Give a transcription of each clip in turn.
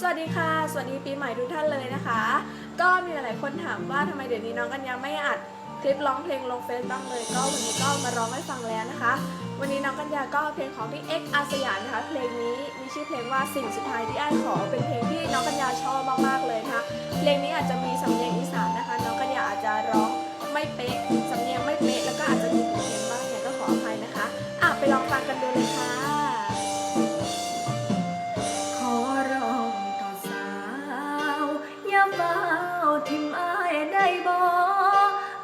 สวัสดีค่ะ สวัสดีปีใหม่ทุกท่านเลยนะคะ ก็มีหลายๆคนถามว่าทำไมเดี๋ยวนี้น้องกัญญาไม่อัดคลิปร้องเพลงลงเฟซบ้างเลย ก็วันนี้ก็มาร้องให้ฟังแล้วนะคะ วันนี้น้องกัญญาก็เพลงของพี่เอ็กอาสยามนะคะเพลงนี้มีชื่อเพลงว่าสิ่งสุดท้ายที่ไอ้ายขอเป็นเพลงที่น้องกัญญาชอบมากๆเลยนะคะเพลงนี้อาจจะมีสำเนียงอีสานนะคะ น้องกัญญาอาจจะร้องไม่เป๊ะสำเนียงไม่เป๊ะแล้วก็อาจจะ อย่าเฝ้าทิมอายได้บ่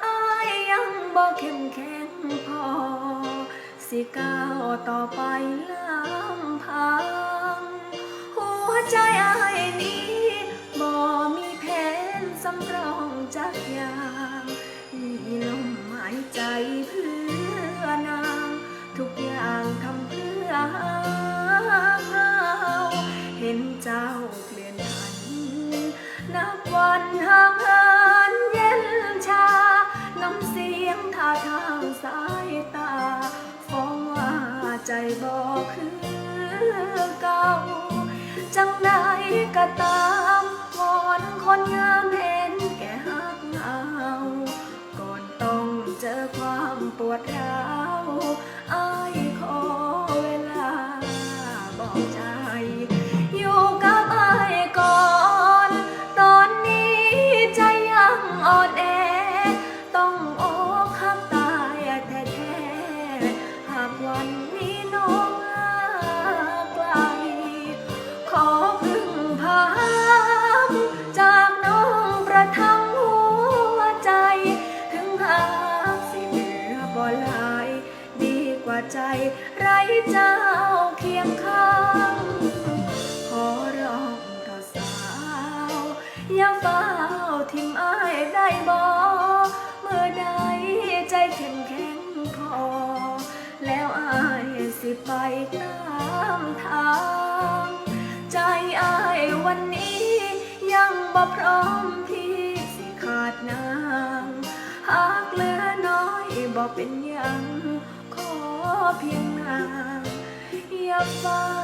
อายยังบ่เข้มแข็งพอ สิก้าวต่อไปลำพัง หัวใจอายนี้บ่มีแผนสำรองจักอย่างมีลมหายใจเพื่อนาง ทุกอย่างทำเพื่อ จังใดก็ตามวอนคนงามเห็นแก่หักเอา ก่อนต้องเจอความปวดร้าว กว่าใจไรเจ้าเคียงข้างขอร้องต่อสาวอย่าเฝ้าทิมอายได้บ่เมื่อใดใจเข้มแข็งพอ แล้วอายสิไปตามทาง ใจอายวันนี้ยังบ่พร้อมที่สิขาดนาง หากเหลือน้อยบ่เป็น เพียงนางอย่าฟัง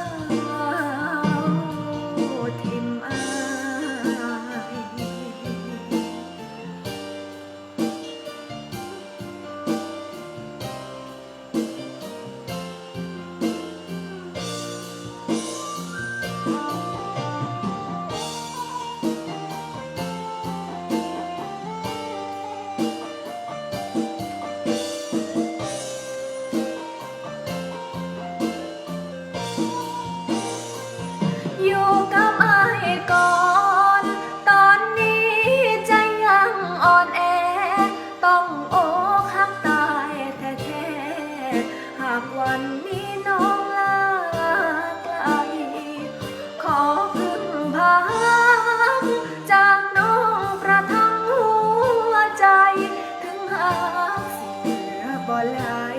ลาย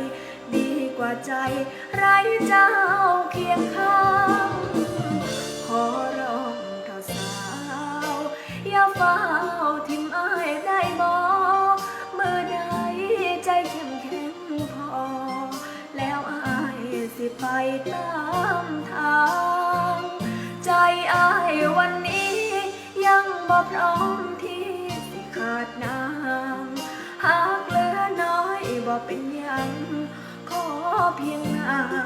ดีกว่าใจไรเจ้าเคียงข้างขอร้องเท่าสาว อย่าเฝ้าทิมอายได้บ่เมื่อใดใจเข้มแข็งพอ แล้วอายสิไปตามทาง ใจอายวันนี้ ยังบ่พร้อมที่ขาดนางหากเหลือน้อยบ่เป็น เพียงนางอย่า